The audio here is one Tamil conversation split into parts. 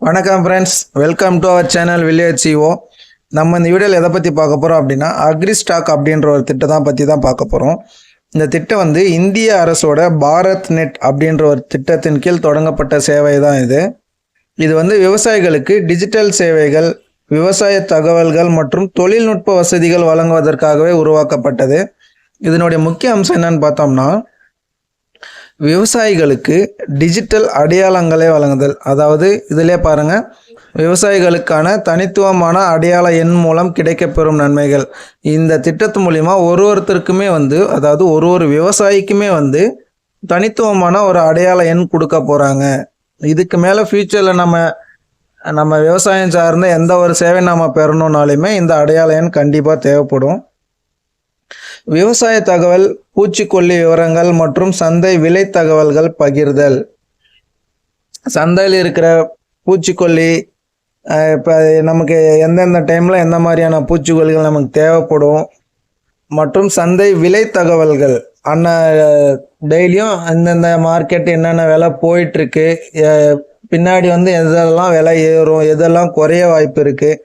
வணக்கம் friends welcome to our channel village CO நம்ம இந்த வீடியோவில் எதை பற்றி பார்க்க போகிறோம் அப்படின்னா அக்ரி ஸ்டாக் அப்படின்ற ஒரு திட்டத்தை பற்றி தான் பார்க்க போகிறோம் இந்த திட்டம் வந்து இந்திய அரசோட பாரத் நெட் அப்படின்ற ஒரு திட்டத்தின் கீழ் தொடங்கப்பட்ட சேவை தான் இது. இது வந்து விவசாயிகளுக்கு டிஜிட்டல் சேவைகள் விவசாய தகவல்கள் மற்றும் தொழில்நுட்ப வசதிகள் வழங்குவதற்காகவே உருவாக்கப்பட்டது. இதனுடைய முக்கிய அம்சம் என்னன்னு பார்த்தோம்னா விவசாயிகளுக்கு டிஜிட்டல் அடையாளங்களை வழங்குதல். அதாவது இதிலே பாருங்கள் விவசாயிகளுக்கான தனித்துவமான அடையாள எண் மூலம் கிடைக்கப்பெறும் நன்மைகள். இந்த திட்டத்து மூலிமா ஒரு ஒருத்தருக்குமே வந்து அதாவது ஒரு ஒரு விவசாயிக்குமே வந்து தனித்துவமான ஒரு அடையாள எண் கொடுக்க போகிறாங்க இதுக்கு மேலே ஃப்யூச்சரில் நம்ம நம்ம விவசாயம் சார்ந்த எந்த ஒரு சேவை நம்ம பெறணும்னாலுமே இந்த அடையாள எண் கண்டிப்பாக தேவைப்படும். விவசாய தகவல் பூச்சிக்கொல்லி விவரங்கள் மற்றும் சந்தை விலை தகவல்கள் பகிர்தல். சந்தையில் இருக்கிற பூச்சிக்கொல்லி இப்போ நமக்கு எந்தெந்த டைமில் எந்த மாதிரியான பூச்சிக்கொல்லிகள் நமக்கு தேவைப்படும் மற்றும் சந்தை விலை தகவல்கள். அன்ன டெய்லியும் அந்தந்த மார்க்கெட் என்னென்ன விலை போயிட்டுருக்கு பின்னாடி வந்து எதெல்லாம் விலை ஏறும் எதெல்லாம் குறைய வாய்ப்பு இருக்குது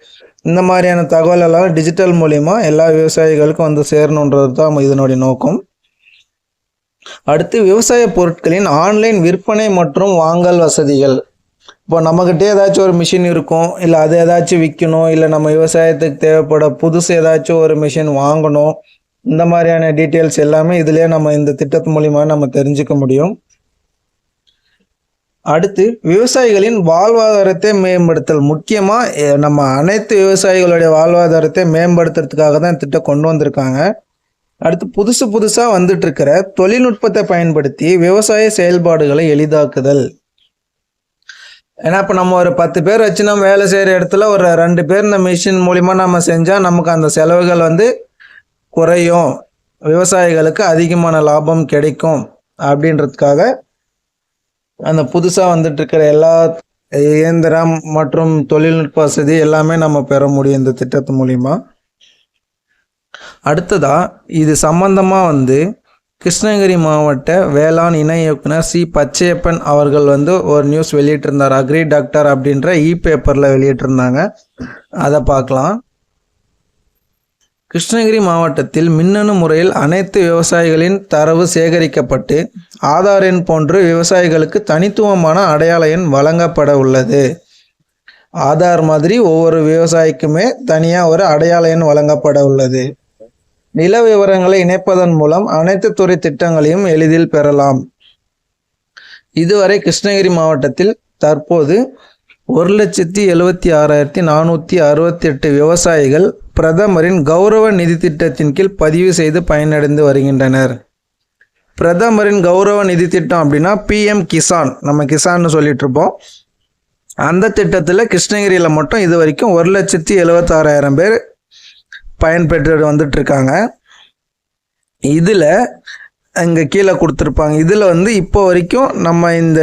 இந்த மாதிரியான தகவல் எல்லாம் டிஜிட்டல் மூலிமா எல்லா விவசாயிகளுக்கும் வந்து சேரணுன்றது தான் இதனுடைய நோக்கம். அடுத்து விவசாய பொருட்களின் ஆன்லைன் விற்பனை மற்றும் வாங்கல் வசதிகள். இப்போ நம்மக்கிட்டே ஏதாச்சும் ஒரு மிஷின் இருக்கும் இல்லை அது ஏதாச்சும் விற்கணும் இல்லை நம்ம விவசாயத்துக்கு தேவைப்பட புதுசு ஏதாச்சும் ஒரு மிஷின் வாங்கணும் இந்த மாதிரியான டீட்டெயில்ஸ் எல்லாமே இதுலேயே நம்ம இந்த திட்டத்து மூலிமா நம்ம தெரிஞ்சுக்க முடியும். அடுத்து விவசாயிகளின் வாழ்வாதாரத்தை மேம்படுத்தல். முக்கியமாக நம்ம அனைத்து விவசாயிகளுடைய வாழ்வாதாரத்தை மேம்படுத்துறதுக்காக தான் திட்டம் கொண்டு வந்திருக்காங்க. அடுத்து புதுசு புதுசாக வந்துட்டு இருக்கிற தொழில்நுட்பத்தை பயன்படுத்தி விவசாய செயல்பாடுகளை எளிதாக்குதல். ஏன்னா இப்போ நம்ம ஒரு பத்து பேர் வச்சு நம்ம வேலை செய்கிற இடத்துல ஒரு ரெண்டு பேர் இந்த மிஷின் மூலிமா நம்ம செஞ்சால் நமக்கு அந்த செலவுகள் வந்து குறையும். விவசாயிகளுக்கு அதிகமான லாபம் கிடைக்கும். அப்படின்றதுக்காக அந்த புதுசாக வந்துட்டு இருக்கிற எல்லா இயந்திரம் மற்றும் தொழில்நுட்ப வசதி எல்லாமே நம்ம பெற முடியும் இந்த திட்டத்து மூலிமா அடுத்ததா இது சம்பந்தமாக வந்து கிருஷ்ணகிரி மாவட்ட வேளாண் இணை இயக்குனர் சி பச்சையப்பன் அவர்கள் வந்து ஒரு நியூஸ் வெளியிட்டிருந்தார்? அக்ரி டாக்டர் அப்படின்ற இ பேப்பரில் வெளியிட்டிருந்தாங்க. அதை பார்க்கலாம். கிருஷ்ணகிரி மாவட்டத்தில் மின்னணு முறையில் அனைத்து விவசாயிகளின் தரவு சேகரிக்கப்பட்டு ஆதார் எண் போன்று விவசாயிகளுக்கு தனித்துவமான அடையாள எண் வழங்கப்பட உள்ளது. ஆதார் மாதிரி ஒவ்வொரு விவசாயிக்குமே தனியாக ஒரு அடையாள எண் வழங்கப்பட உள்ளது. நில விவரங்களை இணைப்பதன் மூலம் அனைத்து துறை திட்டங்களையும் எளிதில் பெறலாம். இதுவரை கிருஷ்ணகிரி மாவட்டத்தில் தற்போது ஒரு லட்சத்தி எழுவத்தி ஆறாயிரத்தி நானூற்றி அறுபத்தி எட்டு விவசாயிகள் பிரதமரின் கௌரவ நிதி திட்டத்தின் கீழ் பதிவு செய்து பயனடைந்து வருகின்றனர். பிரதமரின் கௌரவ நிதி திட்டம் அப்படின்னா பிஎம் கிசான். நம்ம கிசான்னு சொல்லிட்டு இருப்போம் அந்த திட்டத்தில் கிருஷ்ணகிரியில் மட்டும் இது வரைக்கும் ஒரு லட்சத்தி எழுபத்தாறாயிரம் பேர் பயன்பெற்று வந்துட்டு இருக்காங்க இதில் இங்கே கீழே கொடுத்துருப்பாங்க. இதில் வந்து இப்போ வரைக்கும் நம்ம இந்த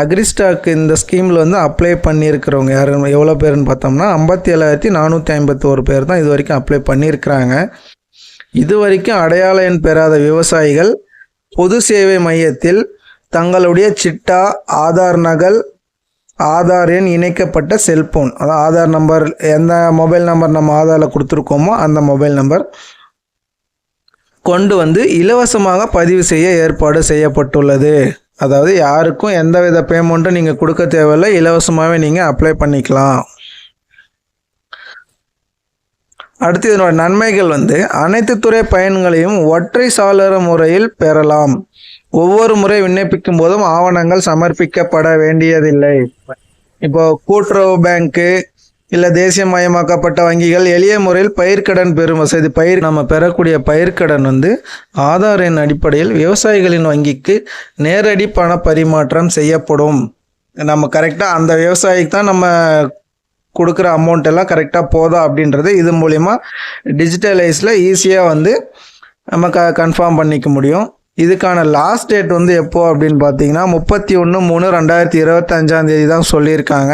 அக்ரிஸ்டாக் இந்த ஸ்கீமில் வந்து அப்ளை பண்ணியிருக்கிறவங்க யார் எவ்வளோ பேர்னு பார்த்தோம்னா ஐம்பத்தி ஏழாயிரத்தி நானூற்றி ஐம்பத்தோரு பேர் தான் இது வரைக்கும் அப்ளை பண்ணியிருக்கிறாங்க. இது வரைக்கும் அடையாள எண் பெறாத விவசாயிகள் பொது சேவை மையத்தில் தங்களுடைய சிட்டா ஆதார் நகல் ஆதார் எண் இணைக்கப்பட்ட செல்போன் அதாவது ஆதார் நம்பர் எந்த மொபைல் நம்பர் நம்ம ஆதாரில் கொடுத்துருக்கோமோ அந்த மொபைல் நம்பர் கொண்டு வந்து இலவசமாக பதிவு செய்ய ஏற்பாடு செய்யப்பட்டுள்ளது. அதாவது யாருக்கும் எந்தவித பேமெண்ட்டும் நீங்கள் கொடுக்க தேவையில்லை. இலவசமாகவே நீங்கள் அப்ளை பண்ணிக்கலாம். அடுத்து இதனோட நன்மைகள் வந்து அனைத்து துறை பயன்களையும் ஒற்றை சாளர முறையில் பெறலாம். ஒவ்வொரு முறை விண்ணப்பிக்கும் போதும் ஆவணங்கள் சமர்ப்பிக்கப்பட வேண்டியதில்லை. இப்போ கூட்டுறவு பேங்க்கு இல்லை தேசியமயமாக்கப்பட்ட வங்கிகள் எளிய முறையில் பயிர்க்கடன் பெறும் வசதி. பயிர் நம்ம பெறக்கூடிய பயிர்க்கடன் வந்து ஆதார் எண் அடிப்படையில் விவசாயிகளின் வங்கிக்கு நேரடி பண பரிமாற்றம் செய்யப்படும். நம்ம கரெக்டாக அந்த விவசாயிக்கு தான் நம்ம கொடுக்குற அமௌண்ட் எல்லாம் கரெக்டாக போதா அப்படின்றது இது மூலிமா டிஜிட்டலைஸில் ஈஸியாக வந்து நம்ம க கன்ஃபார்ம் பண்ணிக்க முடியும். இதுக்கான லாஸ்ட் டேட் வந்து எப்போ அப்படின்னு பார்த்தீங்கன்னா முப்பத்தி ஒன்று மூணு ரெண்டாயிரத்தி இருபத்தஞ்சாந்தேதி தான் சொல்லியிருக்காங்க.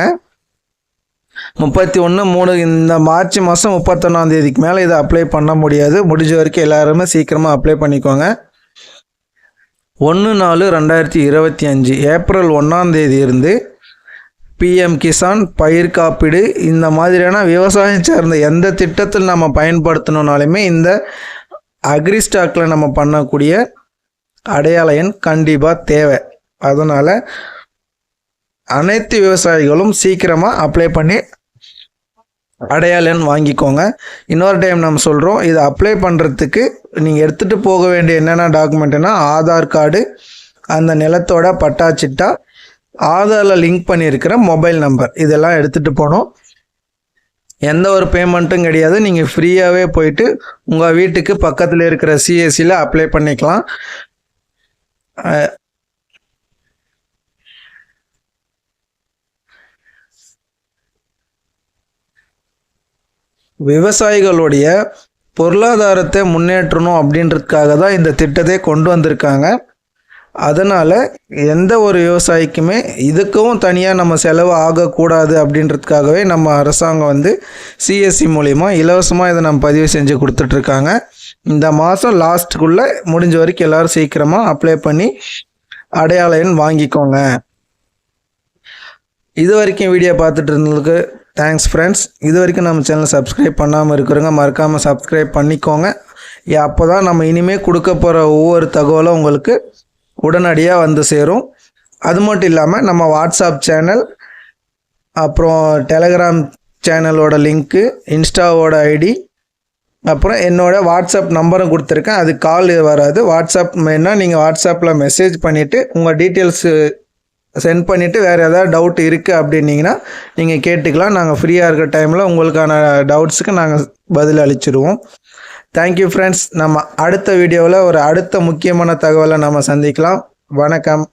முப்பத்தி ஒன்று மூணு இந்த மார்ச் மாதம் முப்பத்தொன்னாம் தேதிக்கு மேலே இதை அப்ளை பண்ண முடியாது. முடிஞ்ச வரைக்கும் எல்லாருமே சீக்கிரமாக அப்ளை பண்ணிக்கோங்க. ஒன்று நாலு ரெண்டாயிரத்தி இருபத்தி அஞ்சு ஏப்ரல் ஒன்றாம் தேதி இருந்து பிஎம் கிசான் பயிர் காப்பீடு இந்த மாதிரியான விவசாயம் சார்ந்த எந்த திட்டத்தில் நம்ம பயன்படுத்தணுனாலுமே இந்த அக்ரி ஸ்டாக்கில் நம்ம பண்ணக்கூடிய அடையாள எண் கண்டிப்பாக தேவை. அதனால் அனைத்து விவசாயிகளும் சீக்கிரமாக அப்ளை பண்ணி அடையாள எண் வாங்கிக்கோங்க. இன்னொரு டைம் நம்ம சொல்கிறோம் இதை அப்ளை பண்ணுறதுக்கு நீங்கள் எடுத்துகிட்டு போக வேண்டிய என்னென்ன டாக்குமெண்ட்னா ஆதார் கார்டு அந்த நிலத்தோட பட்டாச்சிட்டா ஆதாரில் லிங்க் பண்ணியிருக்கிற மொபைல் நம்பர் இதெல்லாம் எடுத்துகிட்டு போகணும். எந்த ஒரு பேமெண்ட்டும் கிடையாது. நீங்கள் ஃப்ரீயாகவே போயிட்டு உங்கள் வீட்டுக்கு பக்கத்தில் இருக்கிற சிஎஸ்சியில் அப்ளை பண்ணிக்கலாம். விவசாயிகளுடைய பொருளாதாரத்தை முன்னேற்றணும் அப்படின்றதுக்காக தான் இந்த திட்டத்தை கொண்டு வந்திருக்காங்க. அதனால் எந்த ஒரு விவசாயிக்குமே இதுக்கும் தனியாக நம்ம செலவு ஆகக்கூடாது அப்படின்றதுக்காகவே நம்ம அரசாங்கம் வந்து சிஎஸ்சி மூலிமா இலவசமாக இதை நம்ம பதிவு செஞ்சு கொடுத்துட்ருக்காங்க. இந்த மாதம் லாஸ்ட்டுக்குள்ளே முடிஞ்ச வரைக்கும் எல்லோரும் சீக்கிரமாக அப்ளை பண்ணி அடையாளம் வாங்கிக்கோங்க. இது வரைக்கும் வீடியோ பார்த்துட்டு இருந்ததுக்கு தேங்க்ஸ் ஃப்ரெண்ட்ஸ் இது வரைக்கும் நம்ம சேனல் சப்ஸ்கிரைப் பண்ணாமல் இருக்கிறவங்க மறக்காமல் சப்ஸ்கிரைப் பண்ணிக்கோங்க. அப்போ தான் நம்ம இனிமேல் கொடுக்க போகிற ஒவ்வொரு தகவலும் உங்களுக்கு உடனடியாக வந்து சேரும். அது மட்டும் இல்லாமல் நம்ம வாட்ஸ்அப் சேனல் அப்புறம் டெலகிராம் சேனலோட லிங்க்கு இன்ஸ்டாவோட ஐடி அப்புறம் என்னோட வாட்ஸ்அப் நம்பரும் கொடுத்துருக்கேன். அது கால் வராது. வாட்ஸ்அப் வேணால் நீங்கள் வாட்ஸ்அப்பில் மெசேஜ் பண்ணிவிட்டு உங்கள் டீட்டெயில்ஸு சென்ட் பண்ணிவிட்டு வேறு ஏதாவது டவுட் இருக்குது அப்படின்னீங்கன்னா நீங்கள் கேட்டுக்கலாம். நாங்கள் ஃப்ரீயாக இருக்கிற டைமில் உங்களுக்கான டவுட்ஸுக்கு நாங்கள் பதில் அளிச்சிடுவோம் தேங்க்யூ ஃப்ரெண்ட்ஸ் நம்ம அடுத்த வீடியோவில் ஒரு அடுத்த முக்கியமான தகவலை நம்ம சந்திக்கலாம். வணக்கம்.